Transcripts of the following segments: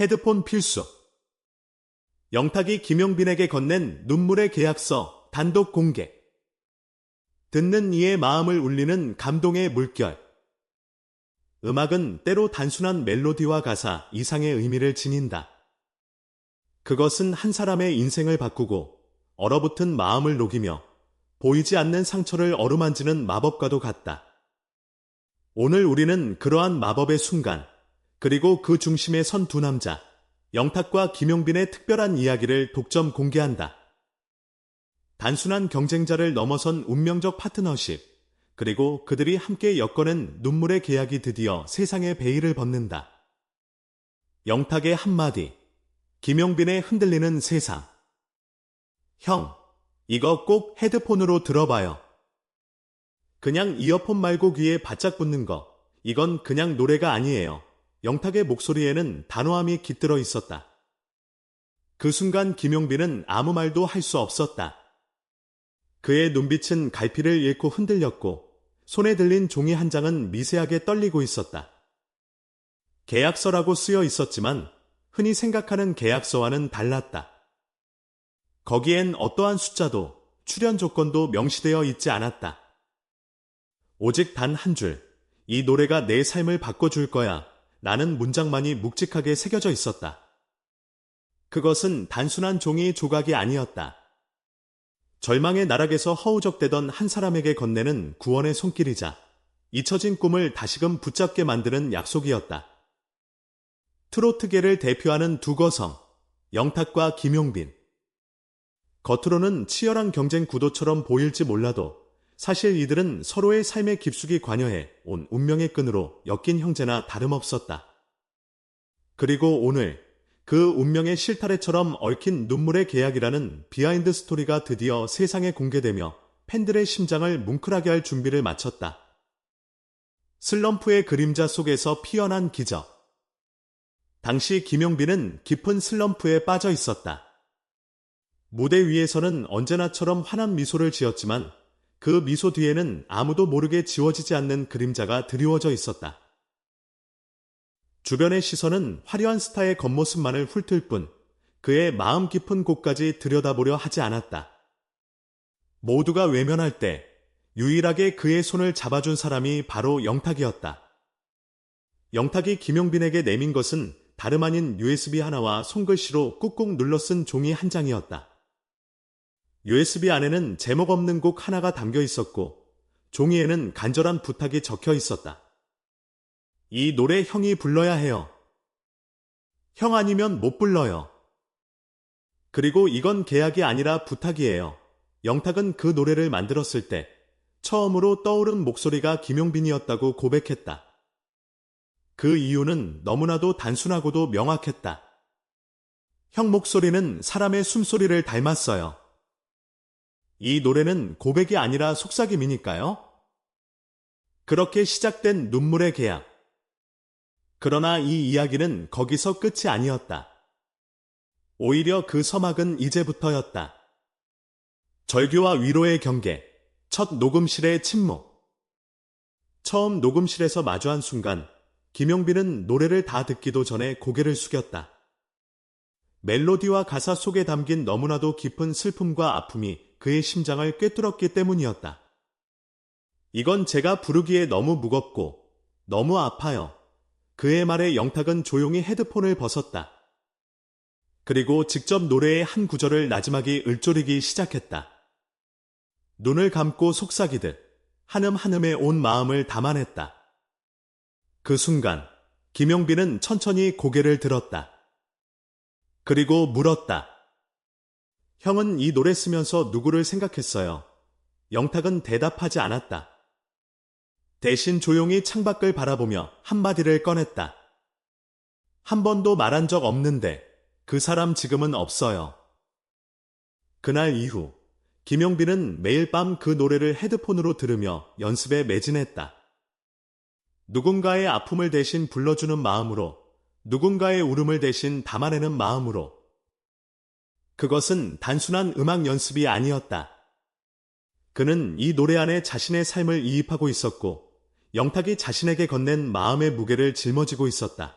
헤드폰 필수. 영탁이 김용빈에게 건넨 눈물의 계약서 단독 공개. 듣는 이의 마음을 울리는 감동의 물결. 음악은 때로 단순한 멜로디와 가사 이상의 의미를 지닌다. 그것은 한 사람의 인생을 바꾸고 얼어붙은 마음을 녹이며 보이지 않는 상처를 어루만지는 마법과도 같다. 오늘 우리는 그러한 마법의 순간, 그리고 그 중심에 선 두 남자, 영탁과 김용빈의 특별한 이야기를 독점 공개한다. 단순한 경쟁자를 넘어선 운명적 파트너십, 그리고 그들이 함께 엮어낸 눈물의 계약이 드디어 세상의 베일을 벗는다. 영탁의 한마디, 김용빈의 흔들리는 세상. 형, 이거 꼭 헤드폰으로 들어봐요. 그냥 이어폰 말고 귀에 바짝 붙는 거, 이건 그냥 노래가 아니에요. 영탁의 목소리에는 단호함이 깃들어 있었다. 그 순간 김용빈은 아무 말도 할 수 없었다. 그의 눈빛은 갈피를 잃고 흔들렸고 손에 들린 종이 한 장은 미세하게 떨리고 있었다. 계약서라고 쓰여 있었지만 흔히 생각하는 계약서와는 달랐다. 거기엔 어떠한 숫자도 출연 조건도 명시되어 있지 않았다. 오직 단 한 줄, 이 노래가 내 삶을 바꿔줄 거야. 라는 문장만이 묵직하게 새겨져 있었다. 그것은 단순한 종이 조각이 아니었다. 절망의 나락에서 허우적대던 한 사람에게 건네는 구원의 손길이자 잊혀진 꿈을 다시금 붙잡게 만드는 약속이었다. 트로트계를 대표하는 두 거성, 영탁과 김용빈. 겉으로는 치열한 경쟁 구도처럼 보일지 몰라도 사실 이들은 서로의 삶에 깊숙이 관여해 온 운명의 끈으로 엮인 형제나 다름없었다. 그리고 오늘 그 운명의 실타래처럼 얽힌 눈물의 계약이라는 비하인드 스토리가 드디어 세상에 공개되며 팬들의 심장을 뭉클하게 할 준비를 마쳤다. 슬럼프의 그림자 속에서 피어난 기적. 당시 김용빈은 깊은 슬럼프에 빠져 있었다. 무대 위에서는 언제나처럼 환한 미소를 지었지만 그 미소 뒤에는 아무도 모르게 지워지지 않는 그림자가 드리워져 있었다. 주변의 시선은 화려한 스타의 겉모습만을 훑을 뿐 그의 마음 깊은 곳까지 들여다보려 하지 않았다. 모두가 외면할 때 유일하게 그의 손을 잡아준 사람이 바로 영탁이었다. 영탁이 김용빈에게 내민 것은 다름 아닌 USB 하나와 손글씨로 꾹꾹 눌러 쓴 종이 한 장이었다. USB 안에는 제목 없는 곡 하나가 담겨 있었고 종이에는 간절한 부탁이 적혀 있었다. 이 노래 형이 불러야 해요. 형 아니면 못 불러요. 그리고 이건 계약이 아니라 부탁이에요. 영탁은 그 노래를 만들었을 때 처음으로 떠오른 목소리가 김용빈이었다고 고백했다. 그 이유는 너무나도 단순하고도 명확했다. 형 목소리는 사람의 숨소리를 닮았어요. 이 노래는 고백이 아니라 속삭임이니까요. 그렇게 시작된 눈물의 계약. 그러나 이 이야기는 거기서 끝이 아니었다. 오히려 그 서막은 이제부터였다. 절규와 위로의 경계, 첫 녹음실의 침묵. 처음 녹음실에서 마주한 순간, 김용빈은 노래를 다 듣기도 전에 고개를 숙였다. 멜로디와 가사 속에 담긴 너무나도 깊은 슬픔과 아픔이 그의 심장을 꿰뚫었기 때문이었다. 이건 제가 부르기에 너무 무겁고 너무 아파요. 그의 말에 영탁은 조용히 헤드폰을 벗었다. 그리고 직접 노래의 한 구절을 나지막이 을조리기 시작했다. 눈을 감고 속삭이듯 한음 한음에 온 마음을 담아냈다. 그 순간 김용빈은 천천히 고개를 들었다. 그리고 물었다. 형은 이 노래 쓰면서 누구를 생각했어요. 영탁은 대답하지 않았다. 대신 조용히 창밖을 바라보며 한마디를 꺼냈다. 한 번도 말한 적 없는데 그 사람 지금은 없어요. 그날 이후 김용빈은 매일 밤 그 노래를 헤드폰으로 들으며 연습에 매진했다. 누군가의 아픔을 대신 불러주는 마음으로, 누군가의 울음을 대신 담아내는 마음으로, 그것은 단순한 음악 연습이 아니었다. 그는 이 노래 안에 자신의 삶을 이입하고 있었고, 영탁이 자신에게 건넨 마음의 무게를 짊어지고 있었다.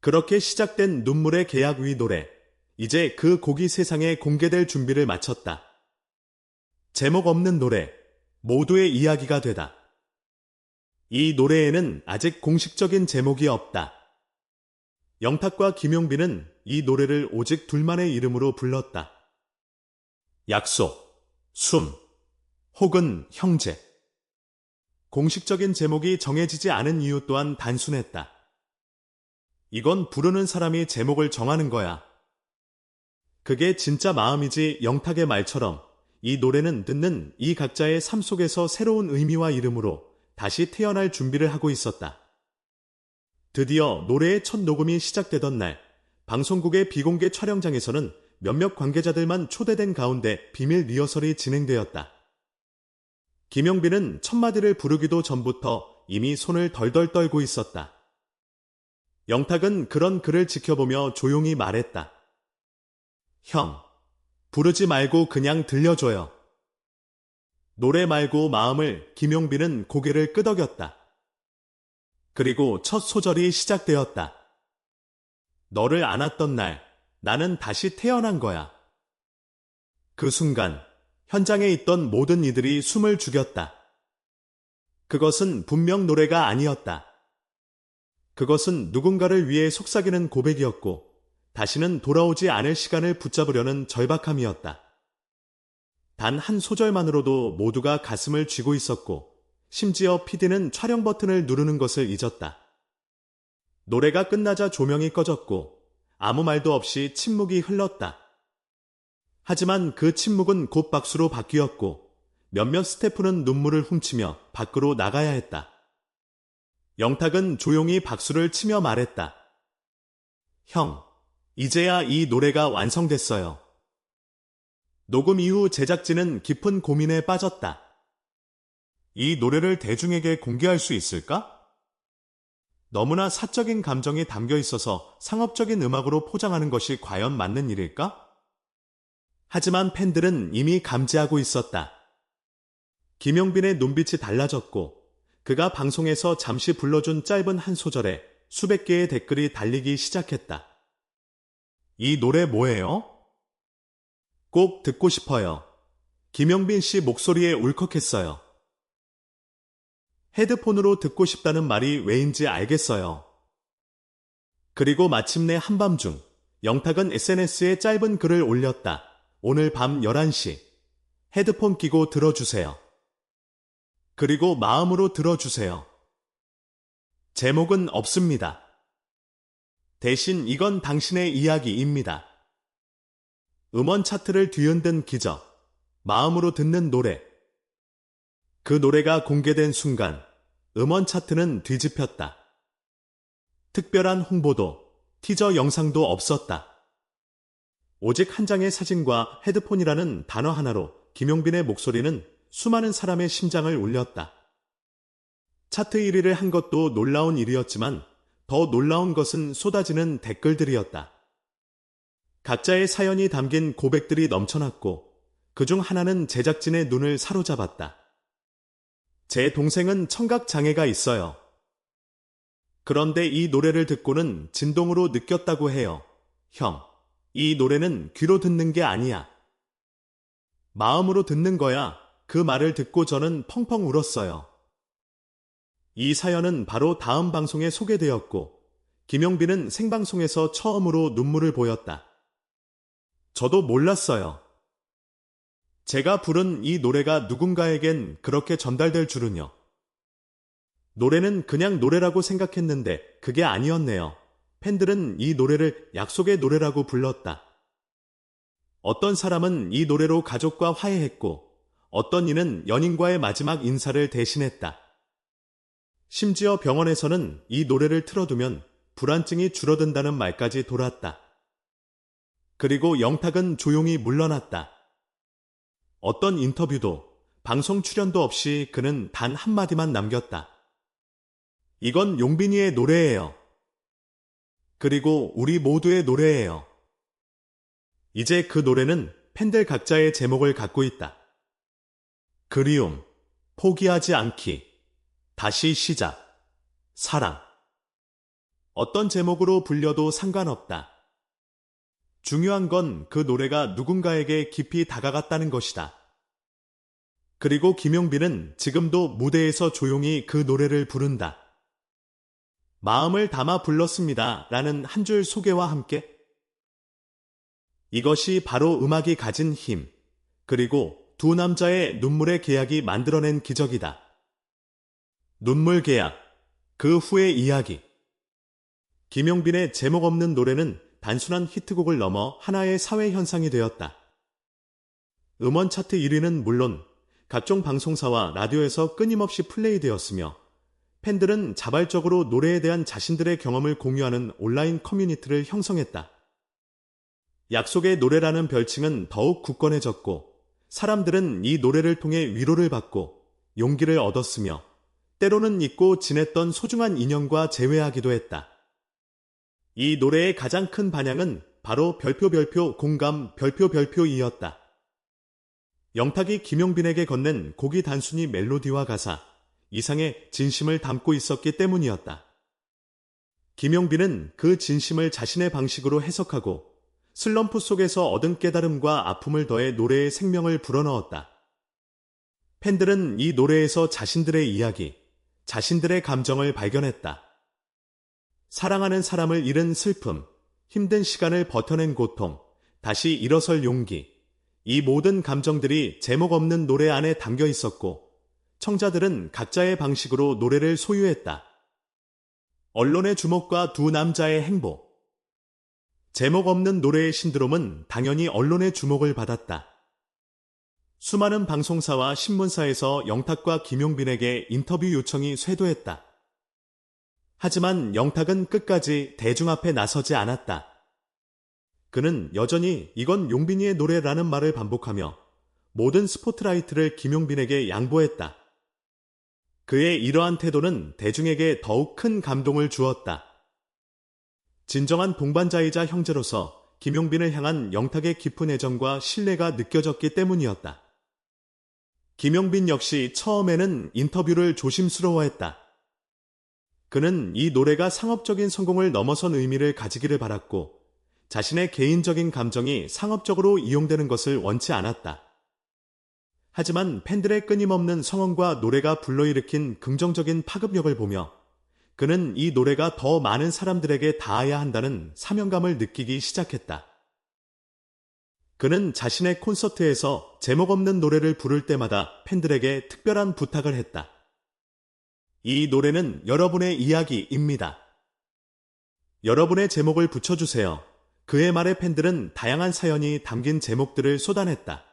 그렇게 시작된 눈물의 계약 위 노래. 이제 그 곡이 세상에 공개될 준비를 마쳤다. 제목 없는 노래. 모두의 이야기가 되다. 이 노래에는 아직 공식적인 제목이 없다. 영탁과 김용빈은 이 노래를 오직 둘만의 이름으로 불렀다. 약속, 숨, 혹은 형제. 공식적인 제목이 정해지지 않은 이유 또한 단순했다. 이건 부르는 사람이 제목을 정하는 거야. 그게 진짜 마음이지 영탁의 말처럼 이 노래는 듣는 이 각자의 삶 속에서 새로운 의미와 이름으로 다시 태어날 준비를 하고 있었다. 드디어 노래의 첫 녹음이 시작되던 날, 방송국의 비공개 촬영장에서는 몇몇 관계자들만 초대된 가운데 비밀 리허설이 진행되었다. 김영빈은 첫 마디를 부르기도 전부터 이미 손을 덜덜 떨고 있었다. 영탁은 그런 그를 지켜보며 조용히 말했다. 형, 부르지 말고 그냥 들려줘요. 노래 말고 마음을 김용빈은 고개를 끄덕였다. 그리고 첫 소절이 시작되었다. 너를 안았던 날, 나는 다시 태어난 거야. 그 순간, 현장에 있던 모든 이들이 숨을 죽였다. 그것은 분명 노래가 아니었다. 그것은 누군가를 위해 속삭이는 고백이었고, 다시는 돌아오지 않을 시간을 붙잡으려는 절박함이었다. 단 한 소절만으로도 모두가 가슴을 쥐고 있었고, 심지어 피디는 촬영 버튼을 누르는 것을 잊었다. 노래가 끝나자 조명이 꺼졌고, 아무 말도 없이 침묵이 흘렀다. 하지만 그 침묵은 곧 박수로 바뀌었고 몇몇 스태프는 눈물을 훔치며 밖으로 나가야 했다. 영탁은 조용히 박수를 치며 말했다. 형, 이제야 이 노래가 완성됐어요. 녹음 이후 제작진은 깊은 고민에 빠졌다. 이 노래를 대중에게 공개할 수 있을까? 너무나 사적인 감정이 담겨 있어서 상업적인 음악으로 포장하는 것이 과연 맞는 일일까? 하지만 팬들은 이미 감지하고 있었다. 김용빈의 눈빛이 달라졌고 그가 방송에서 잠시 불러준 짧은 한 소절에 수백 개의 댓글이 달리기 시작했다. 이 노래 뭐예요? 꼭 듣고 싶어요. 김용빈 씨 목소리에 울컥했어요. 헤드폰으로 듣고 싶다는 말이 왜인지 알겠어요. 그리고 마침내 한밤중 영탁은 SNS에 짧은 글을 올렸다. 오늘 밤 11시 헤드폰 끼고 들어주세요. 그리고 마음으로 들어주세요. 제목은 없습니다. 대신 이건 당신의 이야기입니다. 음원 차트를 뒤흔든 기적, 마음으로 듣는 노래. 그 노래가 공개된 순간 음원 차트는 뒤집혔다. 특별한 홍보도, 티저 영상도 없었다. 오직 한 장의 사진과 헤드폰이라는 단어 하나로 김용빈의 목소리는 수많은 사람의 심장을 울렸다. 차트 1위를 한 것도 놀라운 일이었지만 더 놀라운 것은 쏟아지는 댓글들이었다. 각자의 사연이 담긴 고백들이 넘쳐났고 그중 하나는 제작진의 눈을 사로잡았다. 제 동생은 청각 장애가 있어요. 그런데 이 노래를 듣고는 진동으로 느꼈다고 해요. 형. 이 노래는 귀로 듣는 게 아니야. 마음으로 듣는 거야. 그 말을 듣고 저는 펑펑 울었어요. 이 사연은 바로 다음 방송에 소개되었고, 김용빈은 생방송에서 처음으로 눈물을 보였다. 저도 몰랐어요. 제가 부른 이 노래가 누군가에겐 그렇게 전달될 줄은요. 노래는 그냥 노래라고 생각했는데 그게 아니었네요. 팬들은 이 노래를 약속의 노래라고 불렀다. 어떤 사람은 이 노래로 가족과 화해했고, 어떤 이는 연인과의 마지막 인사를 대신했다. 심지어 병원에서는 이 노래를 틀어두면 불안증이 줄어든다는 말까지 돌았다. 그리고 영탁은 조용히 물러났다. 어떤 인터뷰도 방송 출연도 없이 그는 단 한마디만 남겼다. 이건 용빈이의 노래예요. 그리고 우리 모두의 노래예요. 이제 그 노래는 팬들 각자의 제목을 갖고 있다. 그리움, 포기하지 않기, 다시 시작, 사랑. 어떤 제목으로 불려도 상관없다. 중요한 건 그 노래가 누군가에게 깊이 다가갔다는 것이다. 그리고 김용빈은 지금도 무대에서 조용히 그 노래를 부른다. 마음을 담아 불렀습니다. 라는 한 줄 소개와 함께 이것이 바로 음악이 가진 힘, 그리고 두 남자의 눈물의 계약이 만들어낸 기적이다. 눈물 계약, 그 후의 이야기. 김용빈의 제목 없는 노래는 단순한 히트곡을 넘어 하나의 사회 현상이 되었다. 음원 차트 1위는 물론 각종 방송사와 라디오에서 끊임없이 플레이되었으며 팬들은 자발적으로 노래에 대한 자신들의 경험을 공유하는 온라인 커뮤니티를 형성했다. 약속의 노래라는 별칭은 더욱 굳건해졌고 사람들은 이 노래를 통해 위로를 받고 용기를 얻었으며 때로는 잊고 지냈던 소중한 인연과 재회하기도 했다. 이 노래의 가장 큰 반향은 바로 별표 별표 공감 별표 별표이었다. 영탁이 김용빈에게 건넨 곡이 단순히 멜로디와 가사, 이상의 진심을 담고 있었기 때문이었다. 김용빈은 그 진심을 자신의 방식으로 해석하고 슬럼프 속에서 얻은 깨달음과 아픔을 더해 노래의 생명을 불어넣었다. 팬들은 이 노래에서 자신들의 이야기, 자신들의 감정을 발견했다. 사랑하는 사람을 잃은 슬픔, 힘든 시간을 버텨낸 고통, 다시 일어설 용기, 이 모든 감정들이 제목 없는 노래 안에 담겨 있었고, 청자들은 각자의 방식으로 노래를 소유했다. 언론의 주목과 두 남자의 행복. 제목 없는 노래의 신드롬은 당연히 언론의 주목을 받았다. 수많은 방송사와 신문사에서 영탁과 김용빈에게 인터뷰 요청이 쇄도했다. 하지만 영탁은 끝까지 대중 앞에 나서지 않았다. 그는 여전히 이건 용빈이의 노래라는 말을 반복하며 모든 스포트라이트를 김용빈에게 양보했다. 그의 이러한 태도는 대중에게 더욱 큰 감동을 주었다. 진정한 동반자이자 형제로서 김용빈을 향한 영탁의 깊은 애정과 신뢰가 느껴졌기 때문이었다. 김용빈 역시 처음에는 인터뷰를 조심스러워했다. 그는 이 노래가 상업적인 성공을 넘어선 의미를 가지기를 바랐고 자신의 개인적인 감정이 상업적으로 이용되는 것을 원치 않았다. 하지만 팬들의 끊임없는 성원과 노래가 불러일으킨 긍정적인 파급력을 보며 그는 이 노래가 더 많은 사람들에게 닿아야 한다는 사명감을 느끼기 시작했다. 그는 자신의 콘서트에서 제목 없는 노래를 부를 때마다 팬들에게 특별한 부탁을 했다. 이 노래는 여러분의 이야기입니다. 여러분의 제목을 붙여주세요. 그의 말에 팬들은 다양한 사연이 담긴 제목들을 쏟아냈다.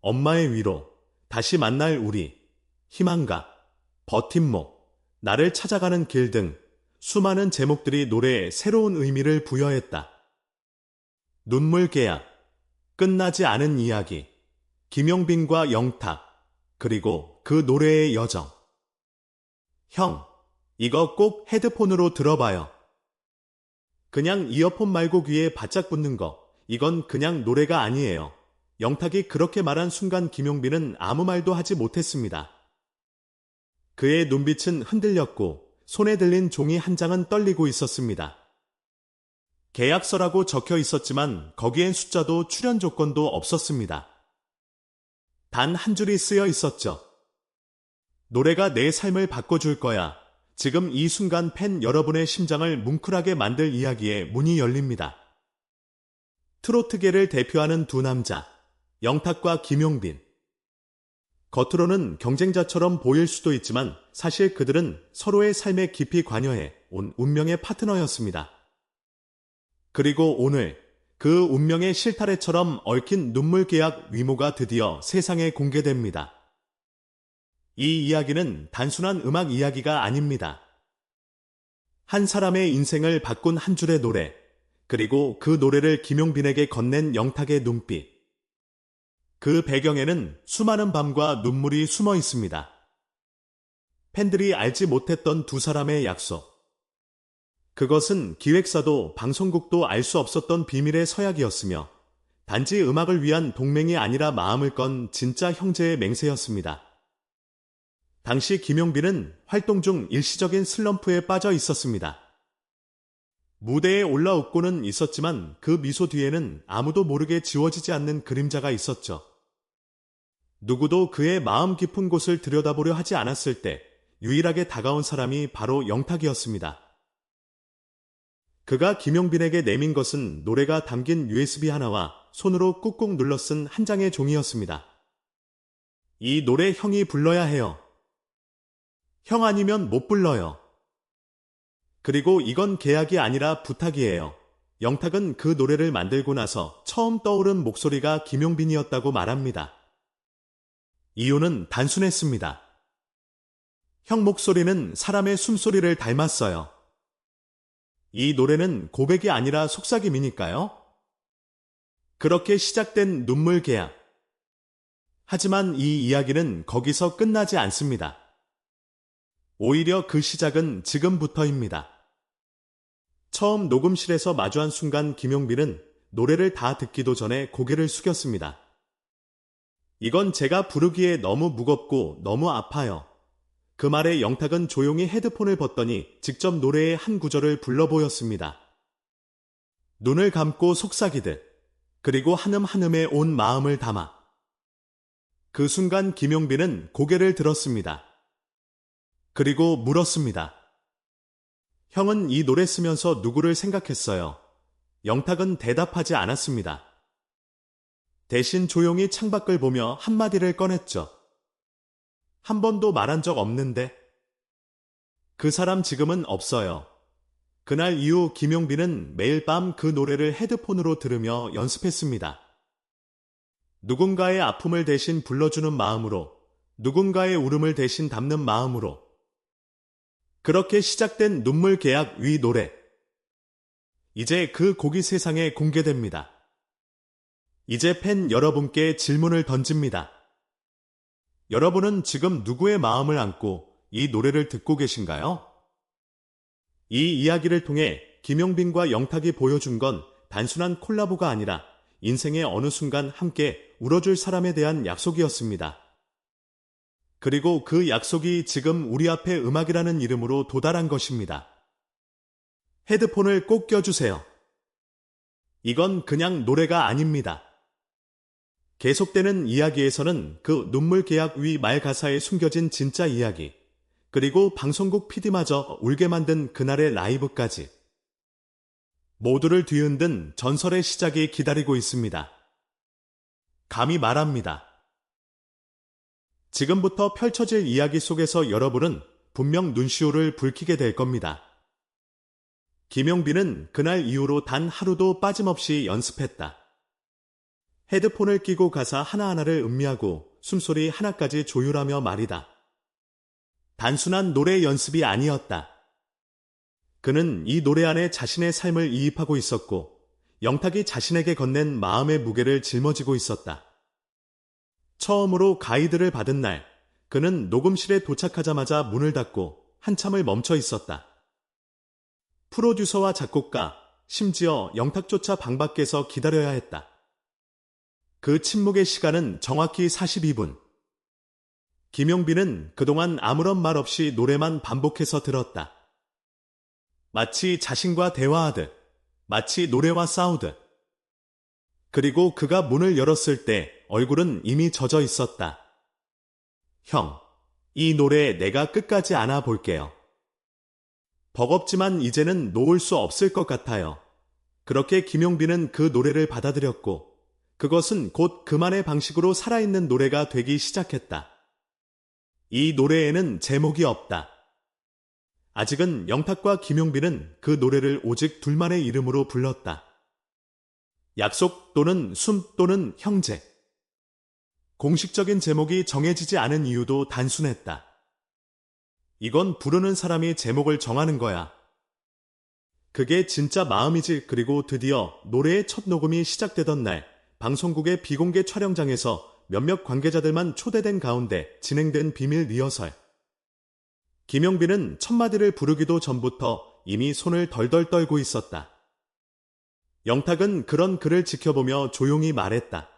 엄마의 위로, 다시 만날 우리, 희망가, 버팀목, 나를 찾아가는 길 등 수많은 제목들이 노래에 새로운 의미를 부여했다. 눈물 계약, 끝나지 않은 이야기, 김용빈과 영탁, 그리고 그 노래의 여정. 형, 이거 꼭 헤드폰으로 들어봐요. 그냥 이어폰 말고 귀에 바짝 붙는 거, 이건 그냥 노래가 아니에요. 영탁이 그렇게 말한 순간 김용빈은 아무 말도 하지 못했습니다. 그의 눈빛은 흔들렸고 손에 들린 종이 한 장은 떨리고 있었습니다. 계약서라고 적혀 있었지만 거기엔 숫자도 출연 조건도 없었습니다. 단 한 줄이 쓰여 있었죠. 노래가 내 삶을 바꿔줄 거야. 지금 이 순간 팬 여러분의 심장을 뭉클하게 만들 이야기에 문이 열립니다. 트로트계를 대표하는 두 남자, 영탁과 김용빈. 겉으로는 경쟁자처럼 보일 수도 있지만 사실 그들은 서로의 삶에 깊이 관여해 온 운명의 파트너였습니다. 그리고 오늘 그 운명의 실타래처럼 얽힌 눈물 계약 위모가 드디어 세상에 공개됩니다. 이 이야기는 단순한 음악 이야기가 아닙니다. 한 사람의 인생을 바꾼 한 줄의 노래, 그리고 그 노래를 김용빈에게 건넨 영탁의 눈빛. 그 배경에는 수많은 밤과 눈물이 숨어 있습니다. 팬들이 알지 못했던 두 사람의 약속. 그것은 기획사도 방송국도 알 수 없었던 비밀의 서약이었으며 단지 음악을 위한 동맹이 아니라 마음을 건 진짜 형제의 맹세였습니다. 당시 김용빈은 활동 중 일시적인 슬럼프에 빠져 있었습니다. 무대에 올라웃고는 있었지만 그 미소 뒤에는 아무도 모르게 지워지지 않는 그림자가 있었죠. 누구도 그의 마음 깊은 곳을 들여다보려 하지 않았을 때 유일하게 다가온 사람이 바로 영탁이었습니다. 그가 김용빈에게 내민 것은 노래가 담긴 USB 하나와 손으로 꾹꾹 눌러 쓴 한 장의 종이었습니다. 이 노래 형이 불러야 해요. 형 아니면 못 불러요. 그리고 이건 계약이 아니라 부탁이에요. 영탁은 그 노래를 만들고 나서 처음 떠오른 목소리가 김용빈이었다고 말합니다. 이유는 단순했습니다. 형 목소리는 사람의 숨소리를 닮았어요. 이 노래는 고백이 아니라 속삭임이니까요. 그렇게 시작된 눈물 계약. 하지만 이 이야기는 거기서 끝나지 않습니다. 오히려 그 시작은 지금부터입니다. 처음 녹음실에서 마주한 순간 김용빈은 노래를 다 듣기도 전에 고개를 숙였습니다. 이건 제가 부르기에 너무 무겁고 너무 아파요. 그 말에 영탁은 조용히 헤드폰을 벗더니 직접 노래의 한 구절을 불러 보였습니다. 눈을 감고 속삭이듯 그리고 한음 한음에 온 마음을 담아 그 순간 김용빈은 고개를 들었습니다. 그리고 물었습니다. 형은 이 노래 쓰면서 누구를 생각했어요. 영탁은 대답하지 않았습니다. 대신 조용히 창밖을 보며 한마디를 꺼냈죠. 한 번도 말한 적 없는데. 그 사람 지금은 없어요. 그날 이후 김용빈은 매일 밤 그 노래를 헤드폰으로 들으며 연습했습니다. 누군가의 아픔을 대신 불러주는 마음으로, 누군가의 울음을 대신 담는 마음으로. 그렇게 시작된 눈물 계약 위 노래. 이제 그 곡이 세상에 공개됩니다. 이제 팬 여러분께 질문을 던집니다. 여러분은 지금 누구의 마음을 안고 이 노래를 듣고 계신가요? 이 이야기를 통해 김용빈과 영탁이 보여준 건 단순한 콜라보가 아니라 인생의 어느 순간 함께 울어줄 사람에 대한 약속이었습니다. 그리고 그 약속이 지금 우리 앞에 음악이라는 이름으로 도달한 것입니다. 헤드폰을 꼭 껴주세요. 이건 그냥 노래가 아닙니다. 계속되는 이야기에서는 그 눈물 계약 위 말 가사에 숨겨진 진짜 이야기, 그리고 방송국 PD마저 울게 만든 그날의 라이브까지 모두를 뒤흔든 전설의 시작이 기다리고 있습니다. 감히 말합니다. 지금부터 펼쳐질 이야기 속에서 여러분은 분명 눈시울을 붉히게 될 겁니다. 김용빈은 그날 이후로 단 하루도 빠짐없이 연습했다. 헤드폰을 끼고 가사 하나하나를 음미하고 숨소리 하나까지 조율하며 말이다. 단순한 노래 연습이 아니었다. 그는 이 노래 안에 자신의 삶을 이입하고 있었고 영탁이 자신에게 건넨 마음의 무게를 짊어지고 있었다. 처음으로 가이드를 받은 날 그는 녹음실에 도착하자마자 문을 닫고 한참을 멈춰 있었다. 프로듀서와 작곡가, 심지어 영탁조차 방 밖에서 기다려야 했다. 그 침묵의 시간은 정확히 42분. 김용빈은 그동안 아무런 말 없이 노래만 반복해서 들었다. 마치 자신과 대화하듯, 마치 노래와 싸우듯. 그리고 그가 문을 열었을 때 얼굴은 이미 젖어 있었다. 형, 이 노래 내가 끝까지 안아 볼게요. 버겁지만 이제는 놓을 수 없을 것 같아요. 그렇게 김용빈은 그 노래를 받아들였고, 그것은 곧 그만의 방식으로 살아있는 노래가 되기 시작했다. 이 노래에는 제목이 없다. 아직은 영탁과 김용빈은 그 노래를 오직 둘만의 이름으로 불렀다. 약속 또는 숨 또는 형제. 공식적인 제목이 정해지지 않은 이유도 단순했다. 이건 부르는 사람이 제목을 정하는 거야. 그게 진짜 마음이지 그리고 드디어 노래의 첫 녹음이 시작되던 날 방송국의 비공개 촬영장에서 몇몇 관계자들만 초대된 가운데 진행된 비밀 리허설. 김용빈은 첫 마디를 부르기도 전부터 이미 손을 덜덜 떨고 있었다. 영탁은 그런 그를 지켜보며 조용히 말했다.